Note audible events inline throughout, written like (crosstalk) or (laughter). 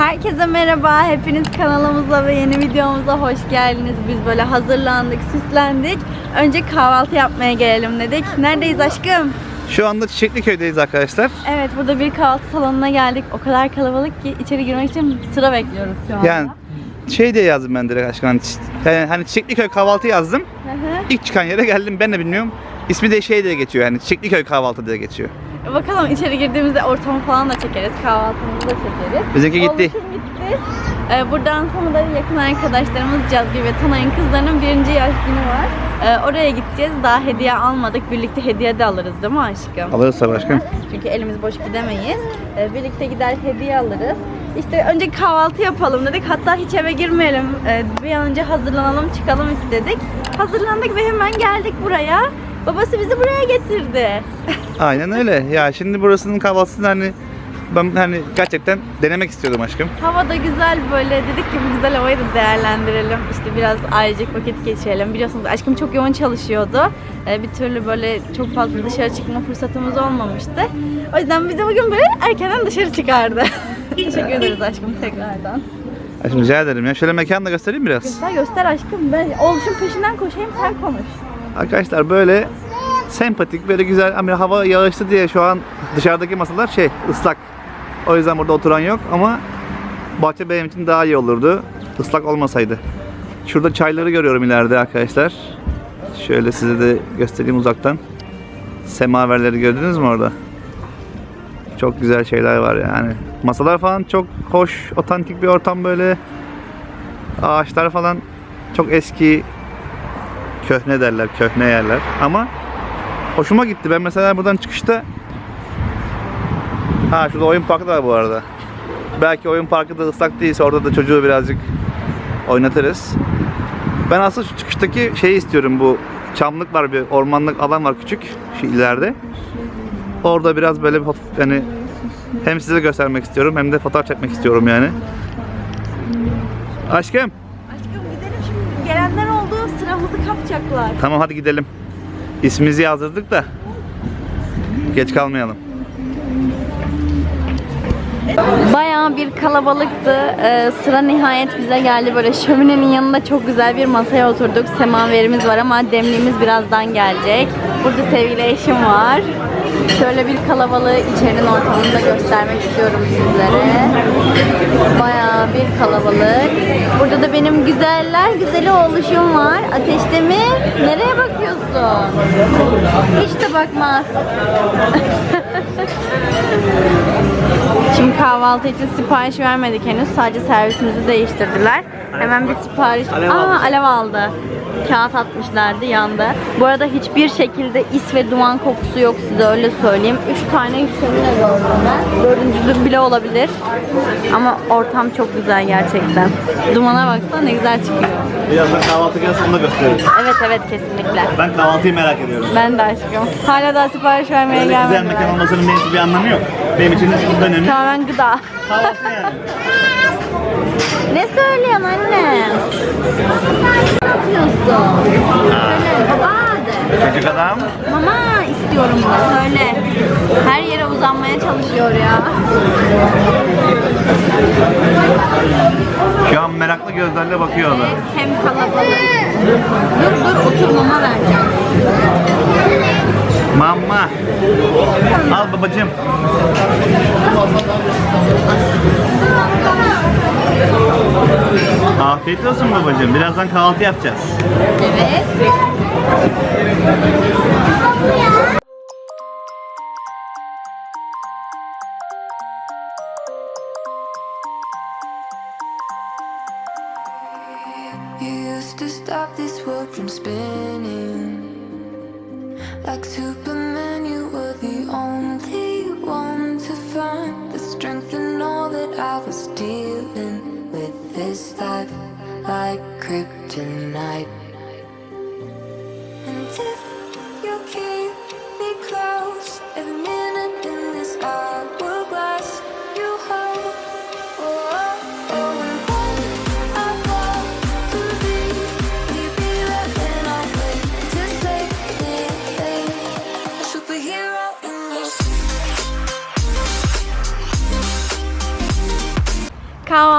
Herkese merhaba. Hepiniz kanalımıza ve yeni videomuza hoş geldiniz. Biz böyle hazırlandık, süslendik. Önce kahvaltı yapmaya gelelim dedik. Neredeyiz aşkım? Şu anda Çiçekli Köy'deyiz arkadaşlar. Evet burada bir kahvaltı salonuna geldik. O kadar kalabalık ki içeri girmek için sıra bekliyoruz şu anda. Yani şey diye yazdım ben direkt aşkım. Hani, yani hani Çiçekli Köy kahvaltı yazdım. Hı hı. İlk çıkan yere geldim ben de bilmiyorum. İsmi de şey diye geçiyor yani Çiçekli Köy kahvaltı diye geçiyor. Bakalım içeri girdiğimizde ortamı falan da çekeriz. Kahvaltımızı da çekeriz. Bizimki gitti. Oluşum gitti. Ee, buradan sonra da yakın arkadaşlarımız Cazgı ve Tanay'ın kızlarının birinci yaş günü var. Ee, oraya gideceğiz. Daha hediye almadık. Birlikte hediye de alırız değil mi aşkım? Alırız tabii aşkım. Çünkü elimiz boş gidemeyiz. Ee, birlikte gider hediye alırız. İşte önce kahvaltı yapalım dedik. Hatta hiç eve girmeyelim. Ee, bir an önce hazırlanalım çıkalım istedik. Hazırlandık ve hemen geldik buraya. Babası bizi buraya getirdi. Aynen öyle. Ya şimdi burasının kahvaltısını hani ben hani gerçekten denemek istiyordum aşkım. Hava da güzel böyle dedik ki bu güzel havayı da değerlendirelim. İşte biraz ailecek vakit geçirelim. Biliyorsunuz aşkım çok yoğun çalışıyordu. Ee, bir türlü böyle çok fazla dışarı çıkma fırsatımız olmamıştı. O yüzden bizi bugün böyle erkenden dışarı çıkardı. (laughs) Teşekkür ederiz aşkım tekrardan. Aşkım rica ederim ya. Şöyle mekanı da göstereyim biraz. Göster göster aşkım. Ben oluşun peşinden koşayım sen konuş. Arkadaşlar böyle sempatik böyle güzel ama hava yağışlı diye şu an dışarıdaki masalar şey ıslak. O yüzden burada oturan yok ama bahçe benim için daha iyi olurdu. ıslak olmasaydı. Şurada çayları görüyorum ileride arkadaşlar. Şöyle size de göstereyim uzaktan. Semaverleri gördünüz mü orada? Çok güzel şeyler var yani. Masalar falan çok hoş, otantik bir ortam böyle. Ağaçlar falan çok eski, köhne derler, köhne yerler. Ama hoşuma gitti. Ben mesela buradan çıkışta Ha şurada oyun parkı da var bu arada. Belki oyun parkı da ıslak değilse orada da çocuğu birazcık oynatırız. Ben aslında şu çıkıştaki şeyi istiyorum bu çamlık var bir ormanlık alan var küçük şu ileride. Orada biraz böyle bir yani hem size göstermek istiyorum hem de fotoğraf çekmek istiyorum yani. Aşkım Aşkım gidelim şimdi. Gelenler kapacaklar. Tamam hadi gidelim. İsmimizi yazdırdık da geç kalmayalım. Bayağı bir kalabalıktı. Ee, sıra nihayet bize geldi. Böyle şöminenin yanında çok güzel bir masaya oturduk. Semaverimiz var ama demliğimiz birazdan gelecek. Burada sevgili eşim var. Şöyle bir kalabalığı içerinin ortamında göstermek istiyorum sizlere. Bayağı bir kalabalık. Burada da benim güzeller güzeli oluşum var. Ateşte mi? Nereye bakıyorsun? Hiç de bakmaz. (laughs) Şimdi kahvaltı için sipariş vermedik henüz. Sadece servisimizi değiştirdiler. Hemen bir sipariş... Alev Aa, aldı. alev aldı. Kağıt atmışlardı yandı. Bu arada hiçbir şekilde is ve duman kokusu yok size öyle söyleyeyim. Üç tane şömine gördüm ben. Dördüncü bile olabilir. Ama ortam çok güzel gerçekten. Dumana baksana ne güzel çıkıyor. Birazdan kahvaltı gelsin onu da gösteririz. Evet evet kesinlikle. Ben kahvaltıyı merak ediyorum. Ben de aşkım. Hala daha sipariş vermeye Böyle güzel gelmediler. mekan olmasının için bir anlamı yok. Benim için çok önemli. Tamamen gıda. Kahvaltı yani. (laughs) Ne söylüyorsun anne? Ne yapıyorsun? Söyle baba de. Çocuk adam. Mama istiyorum da söyle. Her yere uzanmaya çalışıyor ya. Şu an meraklı gözlerle bakıyor o da. Evet, hem kalabalık. Dur dur otur mama vereceğim. Mama. Al babacığım. Afiyet olsun babacığım. Birazdan kahvaltı yapacağız. Evet. You used to stop this world from spinning. Like Superman, you were the only one to find the strength in all that I was dealing with this life, like kryptonite.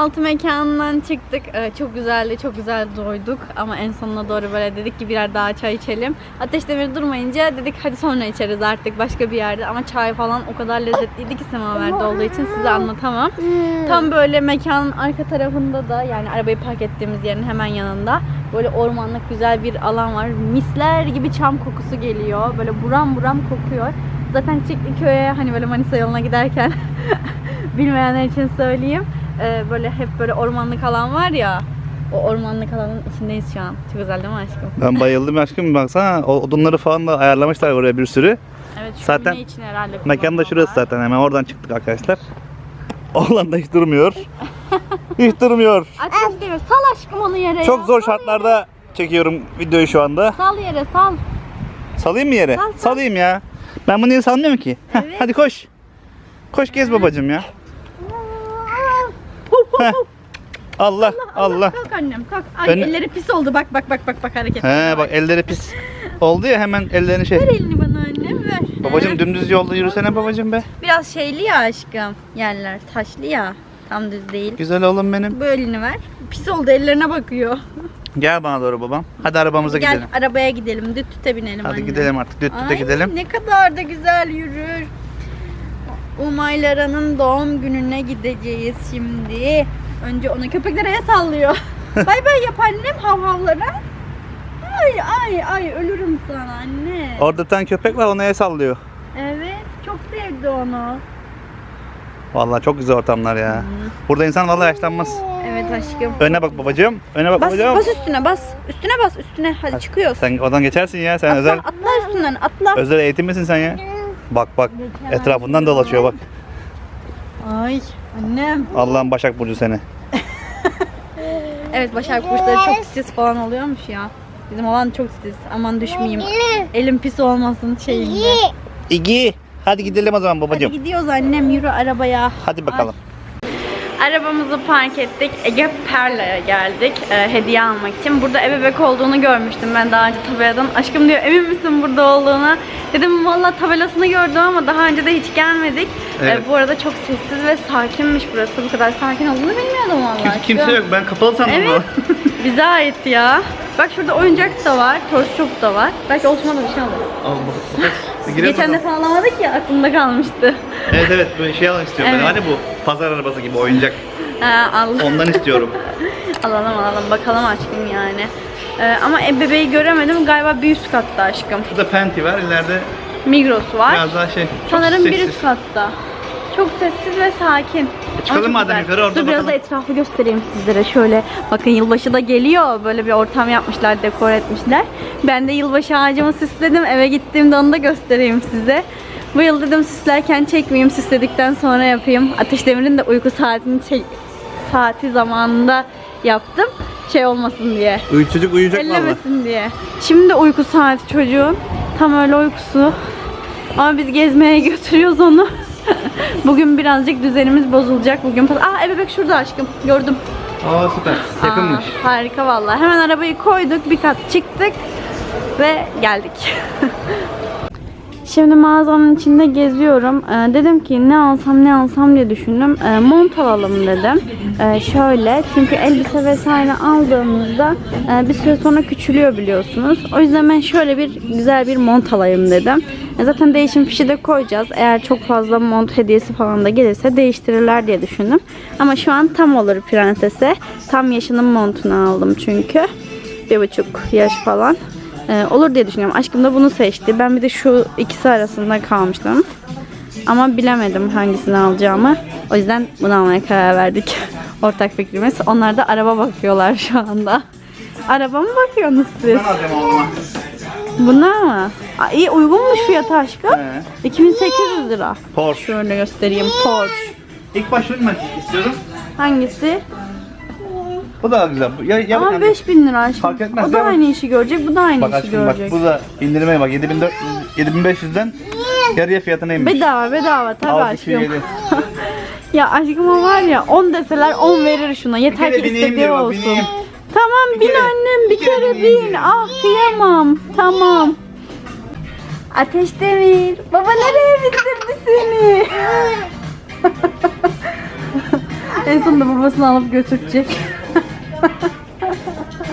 Kahvaltı mekanından çıktık. Ee, çok güzeldi, çok güzel doyduk. Ama en sonuna doğru böyle dedik ki birer daha çay içelim. Ateş demir durmayınca dedik hadi sonra içeriz artık başka bir yerde. Ama çay falan o kadar lezzetliydi ki semaverde olduğu için size anlatamam. Tam böyle mekanın arka tarafında da yani arabayı park ettiğimiz yerin hemen yanında böyle ormanlık güzel bir alan var. Misler gibi çam kokusu geliyor. Böyle buram buram kokuyor. Zaten Çiğliköy'e hani böyle Manisa yoluna giderken (laughs) bilmeyenler için söyleyeyim. Ee, böyle hep böyle ormanlık alan var ya. O ormanlık alanın içindeyiz şu an. Çok güzel değil mi aşkım? Ben bayıldım aşkım baksana o odunları falan da ayarlamışlar oraya bir sürü. Evet şu Zaten için herhalde Mekan da şurası zaten hemen oradan çıktık arkadaşlar. (laughs) Oğlan da hiç durmuyor. (laughs) hiç durmuyor. Ateş demir sal aşkım onu yere Çok ya. zor Sal şartlarda çekiyorum videoyu şu anda. yere. Sal yere sal. Salayım mı yere? Sal, sal. Salayım ya. Ben bunu niye salmıyorum ki? Heh, Evet. hadi koş. Koş gez babacım ya. Heh. Allah Allah. Kalk annem kalk. Ay Ben- elleri pis oldu bak bak bak bak bak hareket. He bak elleri pis oldu ya hemen ellerini şey. Ver elini bana annem ver. Babacım dümdüz yolda yürüsene babacım be. Biraz şeyli ya aşkım. Yerler taşlı ya. Tam düz değil. Güzel oğlum benim. Bu elini ver. Pis oldu ellerine bakıyor. Gel bana doğru babam. Hadi arabamıza Gel gidelim. arabaya gidelim. Düt tüte binelim Hadi anne. gidelim artık. Düt düte Ay, gidelim. Ne kadar da güzel yürür. Umaylara'nın doğum gününe gideceğiz şimdi. Önce ona köpeklere el sallıyor. (laughs) bay bay yap annem havhavlara. Ay ay ay ölürüm sana anne. Orada bir tane köpek var ona el sallıyor. Evet çok sevdi onu. Vallahi çok güzel ortamlar ya. Burada insan vallahi yaşlanmaz. Evet aşkım. Öne bak babacığım. Öne bak Bas, babacığım. bas üstüne bas. Üstüne bas üstüne. Hadi çıkıyoruz. Sen oradan geçersin ya. Sen atla, özel atla üstünden atla. özel eğitim misin sen ya? Bak bak. Geçemez. Etrafından dolaşıyor bak. Ay annem. Allah'ın Başak Burcu seni. (laughs) Evet Başak Burçları çok titiz falan oluyormuş ya. Bizim olan çok titiz. Aman düşmeyeyim. Elim pis olmasın şeyinde. İgi. Hadi gidelim o zaman Hadi babacığım. gidiyoruz annem yürü arabaya. Hadi bakalım. Arabamızı park ettik. Ege Perla'ya geldik e, hediye almak için. Burada ebebek olduğunu görmüştüm ben daha önce tabeladan. Aşkım diyor emin misin burada olduğuna? Dedim valla tabelasını gördüm ama daha önce de hiç gelmedik. E, Evet. bu arada çok sessiz ve sakinmiş burası. Bu kadar sakin olduğunu bilmiyordum valla. Kimse, kimse yok. Ben kapalı sandım Evet. (laughs) Bize ait ya. Bak şurada oyuncak da var, toz çok da var. Belki Osman'a da bir şey alır. Al bak. (laughs) Girelim Geçen bakalım. defa alamadık ya aklımda kalmıştı. Evet evet böyle şey almak istiyorum Evet. ben. Hani bu pazar arabası gibi oyuncak. (laughs) Ha, al. Ondan istiyorum. alalım alalım bakalım aşkım yani. Ee, ama e, bebeği göremedim galiba bir üst katta aşkım. Şurada Penti var. ileride Migros var. biraz daha şey. çok Sanırım bir üst katta. Çok sessiz ve sakin. çıkalım Ama çok madem yukarı, orada Dur biraz da etrafı göstereyim sizlere. Şöyle bakın yılbaşı da geliyor. Böyle bir ortam yapmışlar, dekor etmişler. Ben de yılbaşı ağacımı süsledim. Eve gittiğimde onu da göstereyim size. Bu yıl dedim süslerken çekmeyeyim, süsledikten sonra yapayım. Ateş Demir'in de uyku saatini çek saati zamanında yaptım. Şey olmasın diye. Uyu, çocuk uyuyacak valla. Ellemesin diye. Şimdi uyku saati çocuğun. Tam öyle uykusu. Ama biz gezmeye (laughs) götürüyoruz onu. (laughs) Bugün birazcık düzenimiz bozulacak. Bugün Aa ebebek şurada aşkım. Gördüm. Aa süper. Yakınmış. Aa, harika vallahi. Hemen arabayı koyduk. Bir kat çıktık. Ve geldik. (laughs) Şimdi mağazanın içinde geziyorum. Ee, dedim ki ne alsam ne alsam diye düşündüm. Ee, mont alalım dedim. Ee, şöyle çünkü elbise vesaire aldığımızda e, bir süre sonra küçülüyor biliyorsunuz. O yüzden ben şöyle bir güzel bir mont alayım dedim. E, zaten değişim fişi de koyacağız. Eğer çok fazla mont hediyesi falan da gelirse değiştirirler diye düşündüm. Ama şu an tam olur prensese. Tam yaşının montunu aldım çünkü. Bir buçuk yaş falan. Ee, olur diye düşünüyorum. Aşkım da bunu seçti. Ben bir de şu ikisi arasında kalmıştım. Ama bilemedim hangisini alacağımı. O yüzden bunu almaya karar verdik. (laughs) Ortak fikrimiz. Onlar da araba bakıyorlar şu anda. Araba mı bakıyorsunuz siz? Bunlar mı? Aa, iyi uygunmuş fiyatı aşkım. He. 2800 lira. Porsche. Şöyle göstereyim. Porsche. İlk başta ben istiyordum. Hangisi? Bu daha güzel. Ya, ya Ama yani- 5000 lira aşkım. Fark etmez, O da aynı işi görecek, bu da aynı Bak işi aşkım bak görecek. bu da indirmeye bak 7400 7500'den yarıya fiyatına inmiş. Bedava bedava tabii Al aşkım. 207. (laughs) Ya aşkıma var ya 10 deseler 10 verir şuna. Yeter ki istediği bak, olsun. bineyim. Tamam bin kere- annem bir, bir kere kere, bin. diyor. Ah kıyamam. Tamam. Ateş Demir. Baba nereye bindirdi seni? (laughs) En sonunda babasını alıp götürecek. (laughs)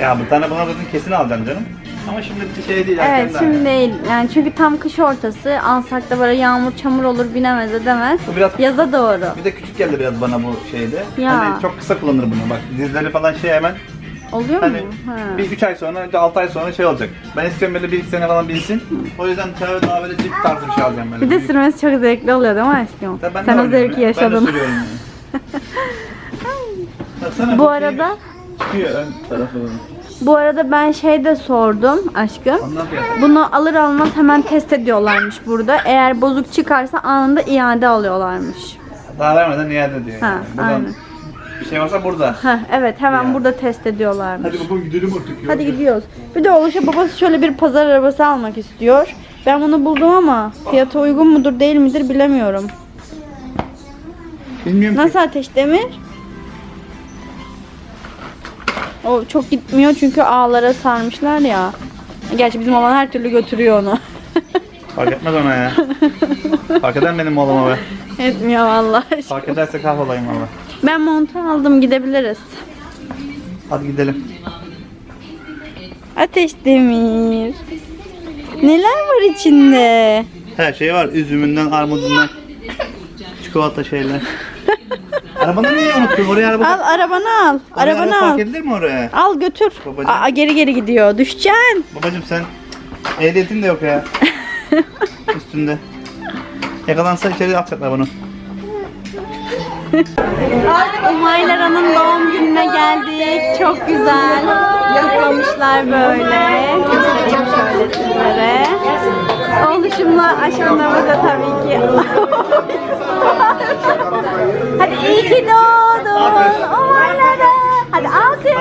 Ya bir tane buna dedim kesin alacaksın canım. Ama şimdi bir şey değil. Evet erkenden. şimdi değil. Yani çünkü tam kış ortası. Alsak da böyle yağmur çamur olur binemez edemez. Bu biraz- Yaza doğru. Bir de küçük geldi biraz bana bu şeyde. Ya. Hani çok kısa kullanır bunu bak. Dizleri falan şey hemen. Oluyor Hani mu? Ha. bir 3 ay sonra, 6 ay sonra şey olacak. Ben istiyorum böyle bir iki sene falan bilsin. O yüzden tabii daha böyle cilt tarzı bir şey alacağım böyle. Bir de sürmesi çok zevkli oluyor değil mi aşkım? Tabii ben de Sen o oynuyorum zevki ya. Ben de yaşadın. sürüyorum yani. (laughs) Baksana, Bu arada çıkıyor ön tarafı. bu arada ben şey de sordum aşkım. Bunu alır almaz hemen test ediyorlarmış burada. Eğer bozuk çıkarsa anında iade alıyorlarmış. Daha vermeden iade diyor. Ha, yani. Buradan aynen. bir şey varsa burada. Heh, evet hemen Ya. burada test ediyorlarmış. Hadi baba gidelim artık ya. Hadi gidiyoruz. Bir de Oluş'a babası şöyle bir pazar arabası almak istiyor. Ben bunu buldum ama fiyatı uygun mudur değil midir bilemiyorum. Bilmiyorum ki. Nasıl Ateş Demir? O çok gitmiyor çünkü ağlara sarmışlar ya. Gerçi bizim olan her türlü götürüyor onu. (laughs) Fark etmez ona ya. Fark eder benim oğluma be. Etmiyor vallahi. Fark ederse kahrolayım valla. Ben montu aldım gidebiliriz. Hadi gidelim. Ateş Demir. Neler var içinde? Her şey var. Üzümünden, armudundan. Çikolata şeyler. (laughs) Arabanı niye unuttun? Oraya araba... Al arabanı al. oraya araba Arabanı al. park edilir mi oraya? Al götür. Babacığım. Aa, geri geri gidiyor. Düşeceksin. Babacım sen ehliyetin de yok ya. (laughs) Üstünde. Yakalansa içeri atacaklar bunu. Umaylara'nın doğum gününe geldik. Çok güzel. Kutlamışlar böyle. Göstereyim şöyle sizlere. Oluşumla aşkımla da tabii ki. (laughs) Hadi iyi ki doğdun Umaylara. Hadi alkış.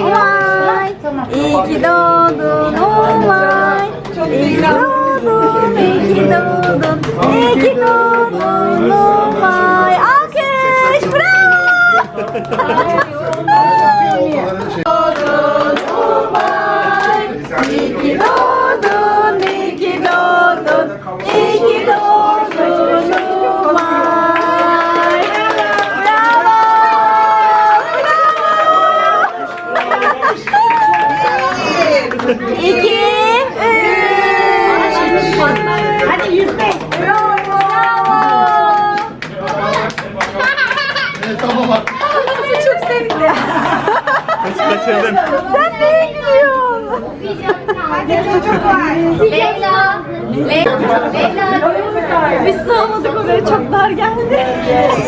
Umay. İyi ki doğdun Umay. İyi ki doğdun, iyi ki doğdun, iyi ki doğdun Sen neye gülüyorsun? Leyla. Leyla. Leyla. Biz sığamadık oraya çok dar geldi.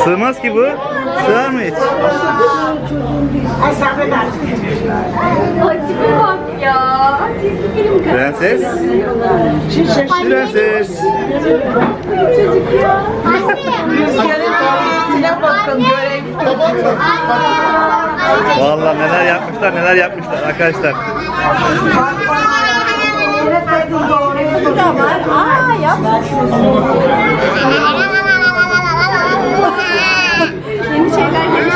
Sığmaz ki bu. Sığar mı hiç? Ay tipe bak ya. Çizgi film kadar Prenses. Prenses. çocuk ya. Vallahi neler yapmışlar neler yapmışlar arkadaşlar. Bu da var. Aa yap. Yeni şeyler gelmiş.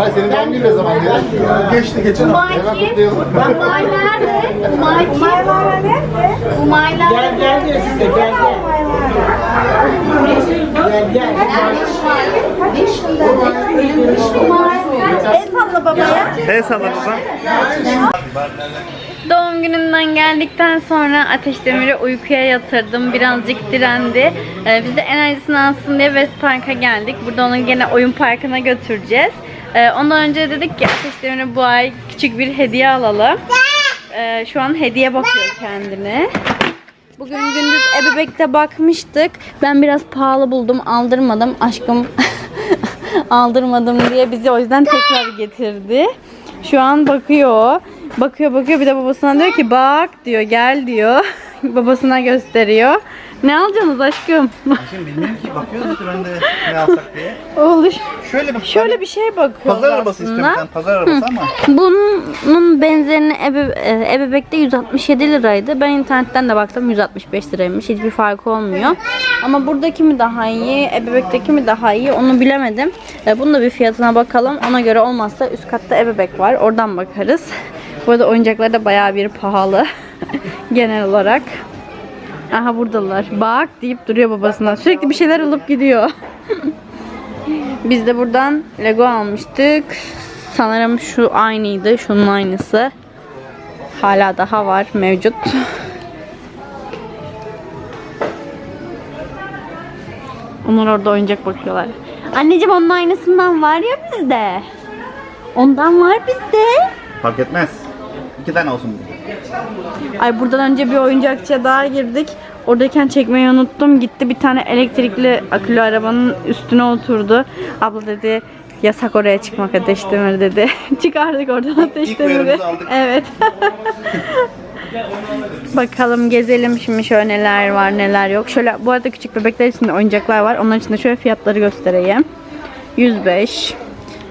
Ay senin doğum günün ne zaman ya? Geçti geçen hafta. Hemen kutlayalım. Umay nerede? Umay kim? Umay nerede? Gel diyor size gel gel. Gel gel. El salla babaya. El salla. Doğum gününden geldikten sonra Ateş Demir'i uykuya yatırdım. Birazcık direndi. Ee, biz de enerjisini alsın diye West Park'a geldik. Burada onu gene oyun parkına götüreceğiz. Ee, ondan önce dedik ki Ateş Demir'e bu ay küçük bir hediye alalım. Ee, şu an hediye bakıyor kendine. Bugün gündüz ebebekte bakmıştık. Ben biraz pahalı buldum, aldırmadım. Aşkım (laughs) aldırmadım diye bizi o yüzden tekrar getirdi. Şu an bakıyor. Bakıyor bakıyor bir de babasına diyor ki bak diyor gel diyor. (laughs) babasına gösteriyor. Ne alacaksınız aşkım? Şimdi bilmiyorum ki bakıyoruz işte ben de ne alsak diye. Oluş. Şöyle bir Şöyle bir şey bakıyor pazar arabası istiyorum ben pazar arabası ama. Bunun benzerini ebe, e, ebebekte 167 liraydı. Ben internetten de baktım 165 liraymış. Hiçbir farkı olmuyor. Ama buradaki mi daha iyi, ebebekteki mi daha iyi onu bilemedim. E, Bunun da bir fiyatına bakalım. Ona göre olmazsa üst katta ebebek var. Oradan bakarız. Bu arada oyuncaklar da bayağı bir pahalı. (laughs) Genel olarak. Aha buradalar. Bak deyip duruyor babasına. Sürekli bir şeyler alıp gidiyor. (laughs) Biz de buradan Lego almıştık. Sanırım şu aynıydı. Şunun aynısı. Hala daha var mevcut. Onlar orada oyuncak bakıyorlar. Anneciğim onun aynısından var ya bizde. Ondan var bizde. Fark etmez. İki tane olsun. Ay buradan önce bir oyuncakçıya daha girdik. Oradayken çekmeyi unuttum. Gitti bir tane elektrikli akülü arabanın üstüne oturdu. Abla dedi yasak oraya çıkmak Ateş Demir dedi. (laughs) Çıkardık oradan Ateş İlk Demir'i. uyarımızı aldık. Evet. (laughs) Bakalım gezelim şimdi şöyle neler var neler yok. Şöyle bu arada küçük bebekler için de oyuncaklar var. Onların için de şöyle fiyatları göstereyim. 105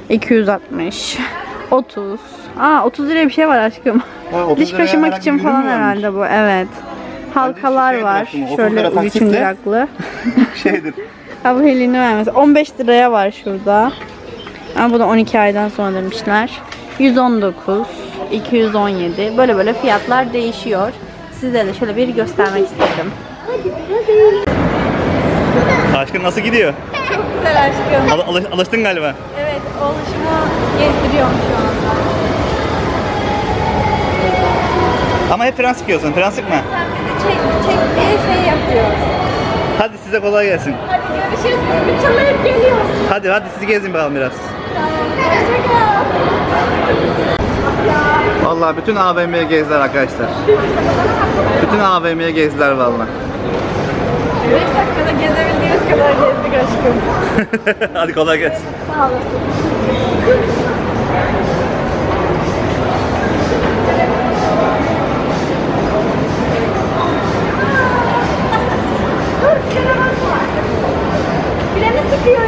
260 30 Aa 30 liraya bir şey var aşkım. Ha, 30 Diş liraya kaşımak herhangi için bir ürün falan mü varmış? herhalde bu. Evet. Halkalar şey var. bıraktım, 30 Şöyle lira taksitle. üçüncaklı. (laughs) Şeydir. (laughs) Ha bu helini vermez. 15 liraya var şurada. Ama bu da 12 aydan sonra demişler. 119, 217. Böyle böyle fiyatlar değişiyor. Size de şöyle bir göstermek istedim. Aşkın nasıl gidiyor? Güzel aşkım. Al- alış- alıştın galiba. Evet, oluşumu gezdiriyorum şu anda. Ama hep fren sıkıyorsun. Fren sıkma. Sen bizi çek, çek diye şey yapıyoruz. Hadi size kolay gelsin. Hadi görüşürüz. Bir çalayıp geliyoruz. Hadi hadi sizi gezin bakalım biraz. Vallahi bütün AVM'ye gezdiler arkadaşlar. Bütün AVM'ye gezdiler vallahi. 5 dakikada gezebildiğimiz kadar gezdik aşkım. (laughs) hadi kolay gelsin. Sağ olasın. Freni sıkıyor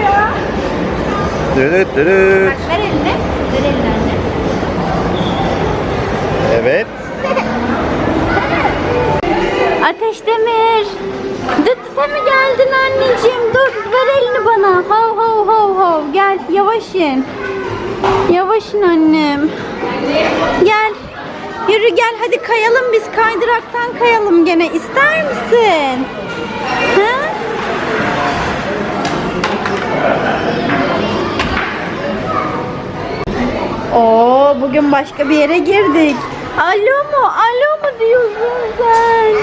başka bir yere girdik. Alo mu? Alo mu diyorsun sen?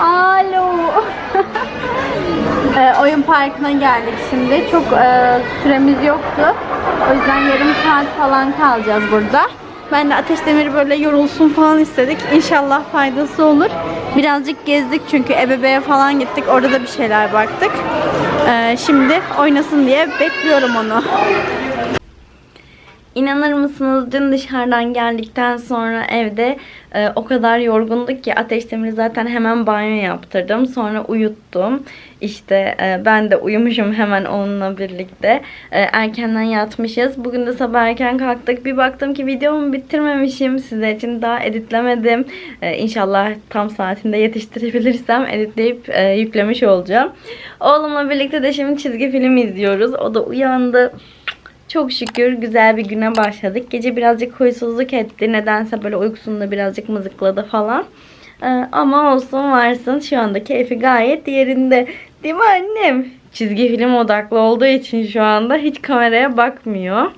Alo. Ee, (laughs) oyun parkına geldik şimdi. Çok e, süremiz yoktu. O yüzden yarım saat falan kalacağız burada. Ben de Ateş Demir böyle yorulsun falan istedik. İnşallah faydası olur. Birazcık gezdik çünkü ebeveğe falan gittik. Orada da bir şeyler baktık. Ee, şimdi oynasın diye bekliyorum onu. İnanır mısınız dün dışarıdan geldikten sonra evde e, o kadar yorgunduk ki Ateş Demir'i zaten hemen banyo yaptırdım. Sonra uyuttum. İşte e, ben de uyumuşum hemen onunla birlikte. E, erkenden yatmışız. Bugün de sabah erken kalktık. Bir baktım ki videomu bitirmemişim. Sizler için daha editlemedim. E, inşallah tam saatinde yetiştirebilirsem editleyip e, yüklemiş olacağım. Oğlumla birlikte de şimdi çizgi film izliyoruz. O da uyandı. Çok şükür güzel bir güne başladık. Gece birazcık huysuzluk etti. Nedense böyle uykusunda birazcık mızıkladı falan. Ee, ama olsun varsın. Şu anda keyfi gayet yerinde. Değil mi annem? Çizgi film odaklı olduğu için şu anda hiç kameraya bakmıyor.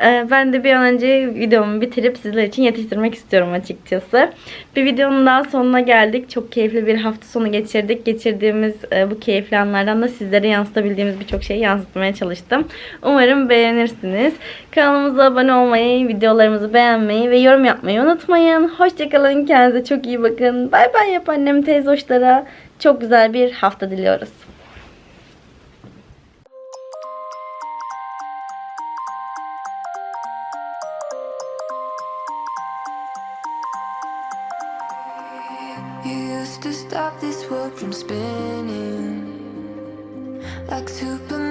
Ee, ben de bir an önce videomu bitirip sizler için yetiştirmek istiyorum açıkçası. Bir videonun daha sonuna geldik. Çok keyifli bir hafta sonu geçirdik. Geçirdiğimiz e, bu keyifli anlardan da sizlere yansıtabildiğimiz birçok şeyi yansıtmaya çalıştım. Umarım beğenirsiniz. Kanalımıza abone olmayı, videolarımızı beğenmeyi ve yorum yapmayı unutmayın. Hoşçakalın. Kendinize çok iyi bakın. Bay bay yap annem teyze hoşlara. Çok güzel bir hafta diliyoruz.